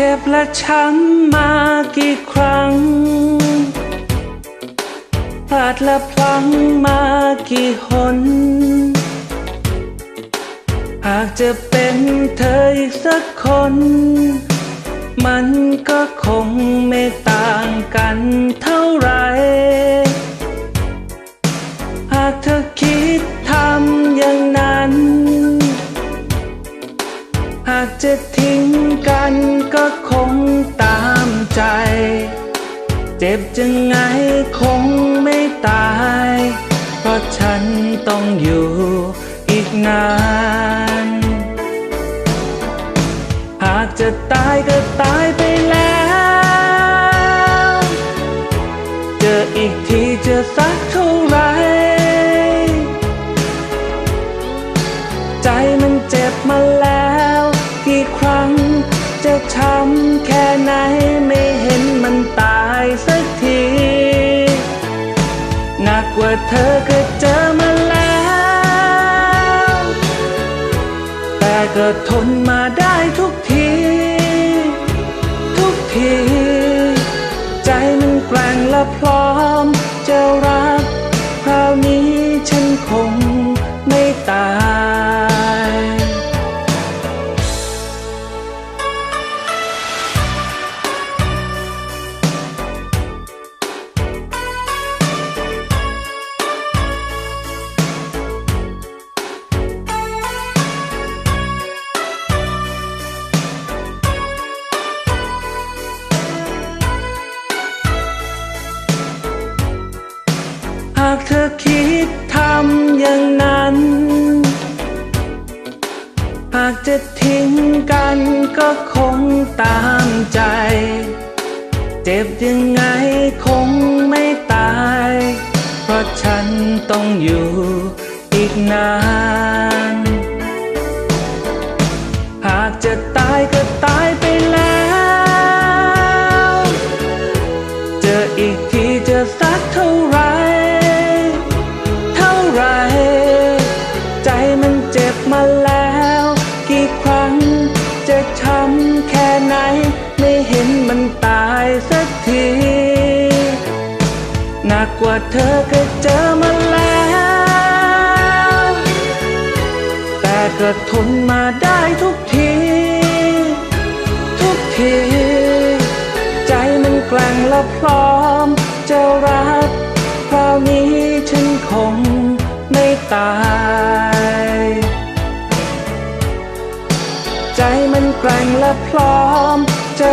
เจ็บและช้ำมากี่ครั้งพลาดและพลั้งมากี่หน หากจะเป็นเธออีกสักคน มันก็คงไม่ต่างกันเท่าไร จะทิ้งกันก็คงตามใจ เจ็บจังไงคงไม่ตาย เพราะฉันต้องอยู่อีกนาน หากจะตายก็ตายไปแล้ว เจออีกทีจะสัก ว่าเธอเคยเจอมาแล้ว แต่ก็ทนมา จะทิ้งกันก็คงตามใจ เจ็บยังไงคงไม่ตาย เพราะฉันต้องอยู่อีกนาน หากจะตายก็ตายไปแล้ว เจออีกทีจะสักเท่าไหร ที หนักกว่าเธอก็เจอมาแล้ว แต่ก็ทนมาได้ทุกที ทุกที ใจมันแกร่งและพร้อมจะรักคราวนี้ฉันคงไม่ตายใจมันแกร่งและพร้อมจะ